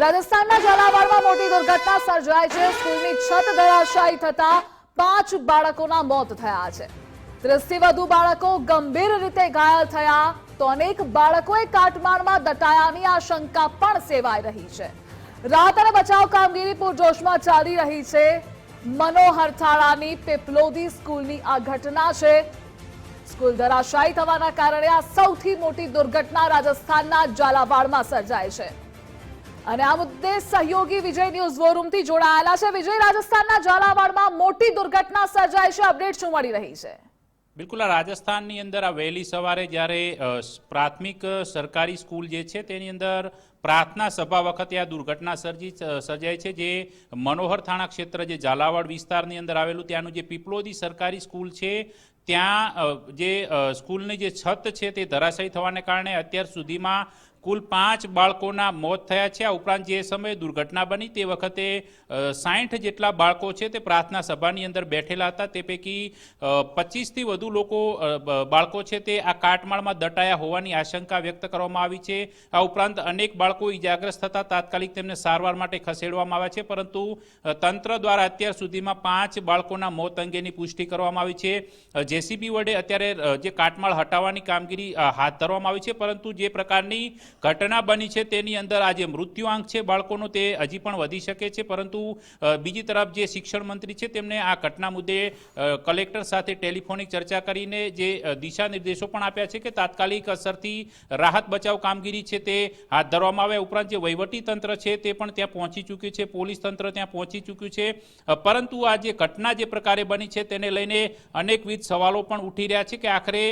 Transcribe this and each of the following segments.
રાજસ્થાનના ઝાલાવાડમાં મોટી દુર્ઘટના સર્જાઈ છે. સ્કૂલની છત ધરાશાયી થતા પાંચ બાળકોના મોત થયા છે. ત્રીસથી વધુ બાળકો ગંભીર રીતે ઘાયલ થયા તો અનેક બાળકોએ કાટમાળમાં દટાયાની આશંકા પણ સેવાઈ રહી છે. રાહત અને બચાવ કામગીરી પૂરજોશમાં ચાલી રહી છે. મનોહર થાળાની પેપલોદી સ્કૂલની આ ઘટના છે. સ્કૂલ ધરાશાયી થવાના કારણે આ સૌથી મોટી દુર્ઘટના રાજસ્થાનના ઝાલાવાડમાં સર્જાય છે. અને આ મુદ્દે સહયોગી વિજય ન્યૂઝ વોરૂમથી જોડાયેલા છે. વિજય, રાજસ્થાનના ઝાલાવાડમાં મોટી દુર્ઘટના સર્જાઈ છે. અપડેટ શું મળી રહી છે? બિલકુલ, આ રાજસ્થાનની અંદર આ વહેલી સવારે જ્યારે પ્રાથમિક સરકારી સ્કૂલ જે છે તેની અંદર પ્રાર્થના સભા વખતે આ દુર્ઘટના સર્જી સર્જાય છે. જે મનોહર થાણા ક્ષેત્ર જે ઝાલાવાડ વિસ્તારની અંદર આવેલું ત્યાંનું જે પીપલોદી સરકારી સ્કૂલ છે, ત્યાં જે સ્કૂલની જે છત છે તે ધરાશાયી થવાને કારણે અત્યાર સુધીમાં કુલ પાંચ બાળકોના મોત થયા છે. આ ઉપરાંત જે સમયે દુર્ઘટના બની તે વખતે સાઠ જેટલા બાળકો છે તે પ્રાર્થના સભાની અંદર બેઠેલા હતા. તે પૈકી પચીસથી વધુ લોકો બાળકો છે તે આ કાટમાળમાં દટાયા હોવાની આશંકા વ્યક્ત કરવામાં આવી છે. આ ઉપરાંત અનેક બાળકો ઇજાગ્રસ્ત થતા તાત્કાલિક તેમને સારવાર માટે ખસેડવામાં આવ્યા છે. પરંતુ તંત્ર દ્વારા અત્યાર સુધીમાં પાંચ બાળકોના મોત અંગેની પુષ્ટિ કરવામાં આવી છે. જેસીબી વડે અત્યારે જે કાટમાળ હટાવવાની કામગીરી હાથ ધરવામાં આવી છે. પરંતુ જે પ્રકારની ઘટના બની છે તેની અંદર આ જે મૃત્યુઆંક છે બાળકોનો તે હજી પણ વધી શકે છે પરંતુ બીજી તરફ જે શિક્ષણ મંત્રી છે તેમને આ ઘટના મુદ્દે કલેક્ટર સાથે ટેલિફોનિક ચર્ચા કરીને જે દિશા નિર્દેશો પણ આપ્યા છે કે તાત્કાલિક અસરથી રાહત બચાવ કામગીરી છે તે હાથ ધરવામાં આવે ઉપરાંત જે વહીવટી તંત્ર છે તે પણ ત્યાં પહોંચી ચૂક્યું છે પોલીસ તંત્ર ત્યાં પહોંચી ચૂક્યું છે પરંતુ આ જે ઘટના જે પ્રકારે બની છે તેને લઈને અનેકવિધ સવાલો પણ ઉઠી રહ્યા છે કે આખરે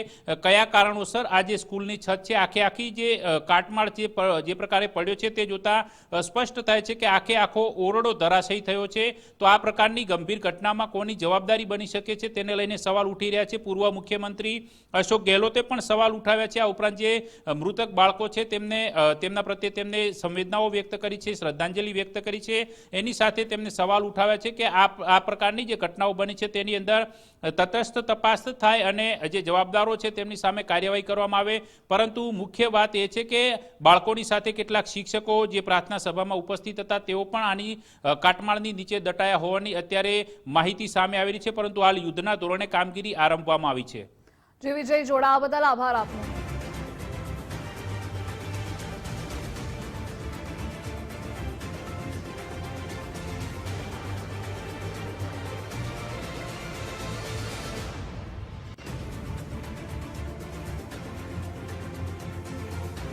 કયા કારણોસર આ જે સ્કૂલની છત છે આખે આખી જે અ, કાટમાળ જે જે પ્રકારે પડ્યો છે તે જોતા સ્પષ્ટ થાય છે કે આખે આખો ઓરડો ધરાશયી થયો છે. તો આ પ્રકારની ગંભીર ઘટનામાં કોની જવાબદારી બની શકે છે તેને લઈને સવાલ ઉઠી રહ્યા છે પૂર્વ મુખ્યમંત્રી અશોક ગેહલોતે પણ સવાલ ઉઠાવ્યા છે. આ ઉપરાંત જે મૃતક બાળકો છે તેમને તેમના પ્રત્યે તેમને સંવેદનાઓ વ્યક્ત કરી છે, શ્રદ્ધાંજલિ વ્યક્ત કરી છે. એની સાથે તેમને સવાલ ઉઠાવ્યા છે કે આ આ પ્રકારની જે ઘટનાઓ બની છે તેની અંદર તટસ્થ તપાસ થાય અને જે જવાબદારો છે તેમની સામે કાર્યવાહી કરવામાં આવે. પરંતુ મુખ્ય વાત એ છે કે બાળકોની સાથે કેટલાક શિક્ષકો જે પ્રાર્થના સભામાં ઉપસ્થિત હતા, તેઓ પણ આની કાટમાળની નીચે દટાયા હોવાની અત્યારે માહિતી સામે આવી રહી છે, પરંતુ હાલ યુદ્ધના ધોરણે કામગીરી આરંભવામાં આવી છે. જે વિજય જોડાવા બદલ આભાર આપનો.